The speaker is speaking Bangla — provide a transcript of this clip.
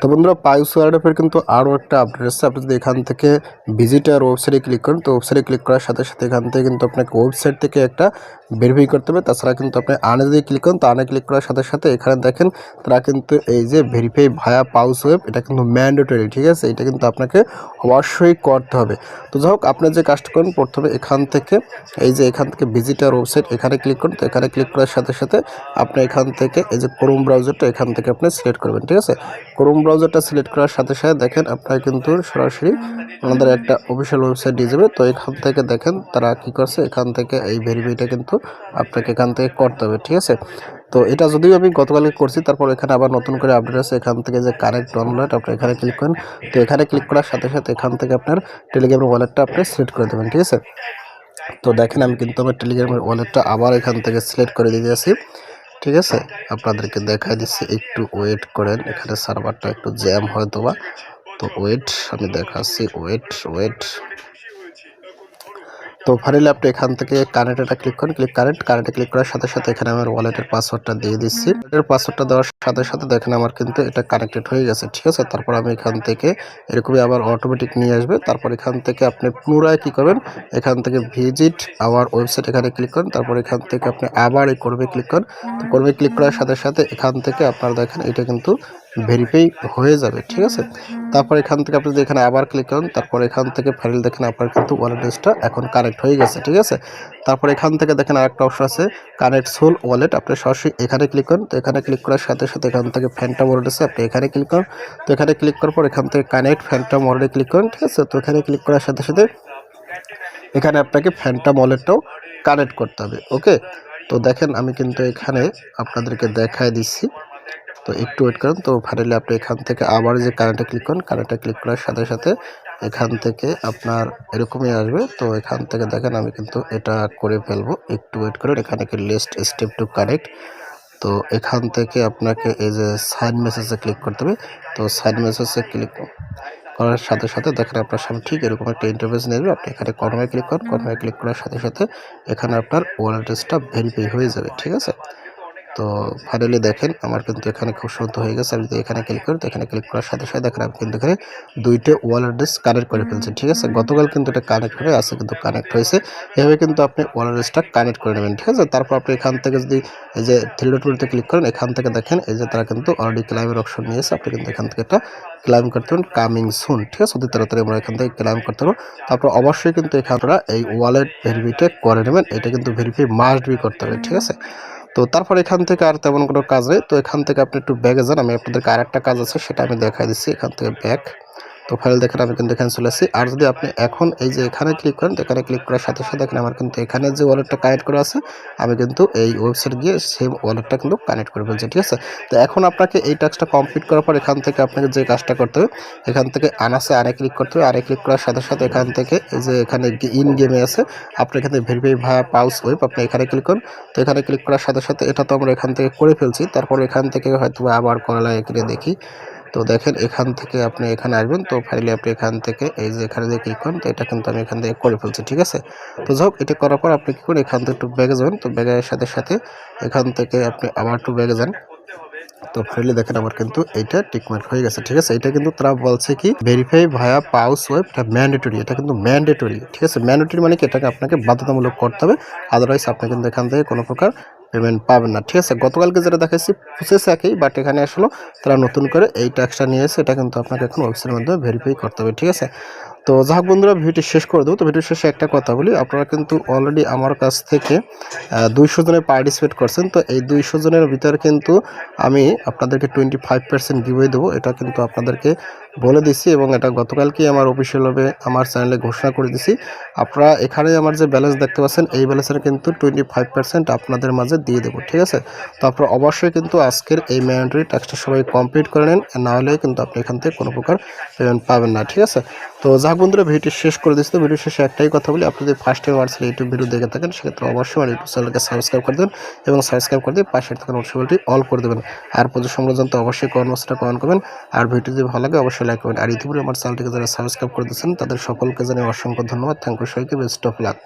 তো বন্ধুরা পাইস ওয়ার্ডের কিন্তু আরও একটা আপডেট এসেছে আপনি যদি এখান থেকে ভিজিটার ওয়েবসাইটে ক্লিক করেন, তো ওয়েবসাইটে ক্লিক করার সাথে সাথে এখান থেকে কিন্তু আপনাকে ওয়েবসাইট থেকে একটা ভেরিফাই করতে হবে। তাছাড়া কিন্তু আপনি আনে যদি ক্লিক করেন, তো আনে ক্লিক করার সাথে সাথে এখানে দেখেন, তারা কিন্তু এই যে ভেরিফাই ভায়া পাউস ওয়েব এটা কিন্তু ম্যান্ডেটরি ঠিক আছে? এটা কিন্তু আপনাকে অবশ্যই করতে হবে। তো যাই হোক, আপনি যে কাজটা করেন, প্রথমে এখান থেকে, এই যে এখান থেকে ভিজিটার ওয়েবসাইট এখানে ক্লিক করুন। তো এখানে ক্লিক করার সাথে সাথে আপনি এখান থেকে এই যে ক্রোম ব্রাউজারটা এখান থেকে আপনি সিলেক্ট করবেন, ঠিক আছে? ক্রোম ব্রাউজারটা সিলেক্ট করার সাথে সাথে দেখেন আপনার কিন্তু সরাসরি আমাদের একটা অফিসিয়াল ওয়েবসাইট দিয়ে যাবে। তো এখান থেকে দেখেন তারা কি করছে, এখান থেকে এই ভেরিফাইটা কিন্তু আপনাকে এখান থেকে করতে হবে, ঠিক আছে? তো এটা যদিও আমি গতকালকে করছি, তারপর এখানে আবার নতুন করে আপডেট আছে। এখান থেকে যে কানেক্ট অনলাইন আপনি এখানে ক্লিক করেন। তো এখানে ক্লিক করার সাথে সাথে এখান থেকে আপনার টেলিগ্রামের ওয়ালেটটা আপনি সিলেক্ট করে দেবেন, ঠিক আছে? তো দেখেন আমি কিন্তু আমার টেলিগ্রামের ওয়ালেটটা আবার এখান থেকে সিলেক্ট করে দিয়ে দিয়েছি ঠিক আছে? আপনাদেরকে দেখাই দিচ্ছি, একটু ওয়েট করেন। এখানে সার্ভারটা একটু জ্যাম হয়তো বা তো ওয়েট আমি দেখাচ্ছি ওয়েট ওয়েট তো ফাইনালি আপনি এখান থেকে কানেক্টটা ক্লিক করেন ক্লিক কানেক্ট কানেক্টে ক্লিক করার সাথে সাথে এখানে আমার ওয়ালেটের পাসওয়ার্ডটা দিয়ে দিচ্ছি। ওয়ালেটের পাসওয়ার্ডটা দেওয়ার সাথে সাথে দেখেন আমার কিন্তু এটা কানেক্টেড হয়ে গেছে ঠিক আছে? তারপর আমি এখান থেকে এরকমই আবার অটোমেটিক নিয়ে আসবে। তারপর এখান থেকে আপনি পুনরায় কী করবেন? এখান থেকে ভিজিট আওয়ার ওয়েবসাইট এখানে ক্লিক করেন। তারপর এখান থেকে আপনি আবার এই করবে ক্লিক করেন। তো করবে ক্লিক করার সাথে সাথে এখান থেকে আপনার দেখেন এটা কিন্তু ভেরিফাই হয়ে যাবে, ঠিক আছে? তারপর এখান থেকে আপনি যদি এখানে আবার ক্লিক করেন, তারপর এখান থেকে ফাইল দেখেন, আপনার কিন্তু ওয়ালেটটা এখন কানেক্ট হয়ে গেছে, ঠিক আছে? তারপর এখান থেকে দেখেন আরেকটা অপশন আছে কানেক্ট সোল ওয়ালেট আপনি সরাসরি এখানে ক্লিক করেন, তো এখানে ক্লিক করার সাথে সাথে এখান থেকে ফ্যান্টাম ওয়ালেট আছে, আপনি এখানে ক্লিক করেন, তো এখানে ক্লিক করার পর এখান থেকে কানেক্ট ফ্যান্টাম ওয়ালেটে ক্লিক করেন, ঠিক আছে? তো এখানে ক্লিক করার সাথে সাথে এখানে আপনাকে ফ্যান্টাম ওয়ালেটটাও কানেক্ট করতে হবে ওকে তো দেখেন আমি কিন্তু এখানে আপনাদেরকে দেখায় দিচ্ছি। তো একটু ওয়েট করেন। তো ফাইনালি আপনি এখান থেকে আবার যে কারেন্টে ক্লিক করেন কারেন্টে ক্লিক করার সাথে সাথে এখান থেকে আপনার এরকমই আসবে। তো এখান থেকে দেখেন আমি কিন্তু এটা করে ফেলব। একটু ওয়েট করেন, এখানে কি লিস্ট স্টেপ টু কানেক্ট তো এখান থেকে আপনাকে এই যে সাইন মেসেজে ক্লিক করতে হবে। তো সাইন মেসেজে ক্লিক করার সাথে সাথে দেখেন আপনার সামনে ঠিক এরকম একটা ইন্টারভেস নেবে আপনি এখানে কর্নারে ক্লিক করেন। কর্নারে ক্লিক করার সাথে সাথে এখানে আপনার ওয়ালেটসটা ভেরিফাই হয়ে যাবে। ঠিক আছে? তো ফাইনালি দেখেন, আমার কিন্তু এখানে খুব সুন্দর হয়ে গেছে। আমি যদি এখানে ক্লিক করি, তো এখানে ক্লিক করার সাথে সাথে দেখেন আমি কিন্তু এখানে দুইটা ওয়ালেটস কানেক্ট করে ফেলছি, ঠিক আছে? গতকাল কিন্তু এটা কানেক্ট হয়ে আছে কিন্তু কানেক্ট হয়েছে। এভাবে কিন্তু আপনি ওয়ালেটসটা কানেক্ট করে নেবেন, ঠিক আছে? তারপর আপনি এখান থেকে যদি এই যে থ্রি ক্লিক করেন, এখান থেকে দেখেন, এই যে তারা কিন্তু অলরেডি ক্লাইমের অপশন নিয়েছে। আপনি কিন্তু এখান থেকে একটা ক্লাইম করতে পারেন কামিং সুন ঠিক আছে? অতি তাড়াতাড়ি আমরা এখান থেকে ক্লাইম করতে পারব। তারপর অবশ্যই কিন্তু এখানে আপনারা এই ওয়ালেট ভেরিফাইটা করে নেবেন। এটা কিন্তু ভেরিফাই মাস্ট বি করতে হবে, ঠিক আছে? তো তারপর এখান থেকে আর তেমন কোনো কাজে তো এখান থেকে আপনি একটু ব্যাগে যান, আমি আপনাদেরকে আর একটা কাজ আছে, সেটা আমি দেখাই দিচ্ছি। এখান থেকে ব্যাগ। তো ফাইল দেখেন, আমি কিন্তু এখানে চলে আসছি আর যদি আপনি এখন এই যে এখানে ক্লিক করেন এখানে ক্লিক করার সাথে সাথে দেখেন আমার কিন্তু এখানে যে ওয়ালেটটা কানেক্ট করা আছে, আমি কিন্তু এই ওয়েবসাইট গিয়ে সেম ওয়ালেটটা কিন্তু কানেক্ট করে ফেলছি, ঠিক আছে? তো এখন আপনাকে এই টাস্কটা কমপ্লিট করার পর এখান থেকে আপনাকে যে কাজটা করতে হবে, এখান থেকে আনাসে আরে ক্লিক করতে হবে। আরে ক্লিক করার সাথে সাথে এখান থেকে যে এখানে ইন গেমে আছে আপনি এখানে ভেরিফাই ভায়া পাউস ওয়েব আপনি এখানে ক্লিক করুন। তো এখানে ক্লিক করার সাথে সাথে এটা তো আমরা এখান থেকে করে ফেলছি, তারপর এখান থেকে হয়তো আবার করা লাগে কিনে দেখি। তো দেখেন এখান থেকে আপনি এখানে আসবেন। তো ফাইলে আপনি এখান থেকে এই যে এখানে যে ক্লিক করেন তো এটা কিন্তু আমি এখান থেকে করে ফেলছি, ঠিক আছে? তো যাই হোক, এটা করার পর আপনি কী করেন, এখান থেকে একটু ব্যাগে যাবেন। তো ব্যাগের সাথে সাথে এখান থেকে আপনি আবার একটু ব্যাগে যান। তো ফাইলে দেখেন আমার কিন্তু এইটা টিকমার্ক হয়ে গেছে, ঠিক আছে? এটা কিন্তু তারা বলছে কি ভেরিফাই ভায়া পাউস ওয়েব এটা ম্যান্ডেটরি এটা কিন্তু ম্যান্ডেটরি ঠিক আছে? ম্যান্ডেটরি মানে কি? এটাকে আপনাকে বাধ্যতামূলক করতে হবে আদারওয়াইজ আপনি কিন্তু এখান থেকে কোনো প্রকার পেমেন্ট পাবেন না, ঠিক আছে? গতকালকে যেটা দেখাচ্ছি প্রসেস একই বাট এখানে আসলে তারা নতুন করে এই ট্যাক্সটা নিয়ে এসে এটা কিন্তু আপনাকে এখন ওয়েবসাইটের মাধ্যমে ভেরিফাই করতে হবে, ঠিক আছে? তো যাই হোক বন্ধুরা, ভিডিওটি শেষ করে দেবো। তো ভিডিও শেষে একটা কথা বলি, আপনারা কিন্তু অলরেডি আমার কাছ থেকে দুইশো জনে পার্টিসিপেট করছেন। তো এই দুইশো জনের ভিতরে কিন্তু আমি আপনাদেরকে টোয়েন্টি ফাইভ পার্সেন্ট দেবো। এটা কিন্তু আপনাদেরকে বলে দিছি এবং এটা গতকালকে আমার অফিসিয়ালভাবে আমার চ্যানেলে ঘোষণা করে দিছি। আপনারা এখানে আমার যে ব্যালেন্স দেখতে পাচ্ছেন, এই ব্যালেন্সের কিন্তু টোয়েন্টি ফাইভ পার্সেন্ট আপনাদের মাঝে দিয়ে দেবো, ঠিক আছে? তো আপনারা অবশ্যই কিন্তু আজকের এই ম্যান্ডারি ট্যাক্সটা সবাই কমপ্লিট করে নেন না হলে কিন্তু আপনি এখান থেকে কোনো প্রকার পেমেন্ট পাবেন না, ঠিক আছে? তো যাক বন্ধুরা, ভিডিওটি শেষ করে দিচ্ছি। তো ভিডিও শেষে একটাই কথা বলি, আপনি যদি ফার্স্ট টাইম আমার ইউটিউব ভিডিও দেখে থাকেন, সেক্ষেত্রে অবশ্যই আমার ইউটিউব চ্যানেলকে সাবস্ক্রাইব করে দেবেন এবং সাবস্ক্রাইব করে দিয়ে পাশে থাকা নোটিফিকেশনটি অল করে দেবেন। আর প্রচুর সম্রান্ত জানতে অবশ্যই বক্সটা কমেন্ট করবেন। আর ভিডিও যদি ভালো লাগে, অবশ্যই লাইক করবেন আর ইতিপূর্বে আমার চ্যানেলটিকে যারা সাবস্ক্রাইব করে দিচ্ছেন তাদের সকলকে জানিয়ে অসংখ্য ধন্যবাদ। থ্যাংক ইউ সবাইকে বেস্ট অফ লাক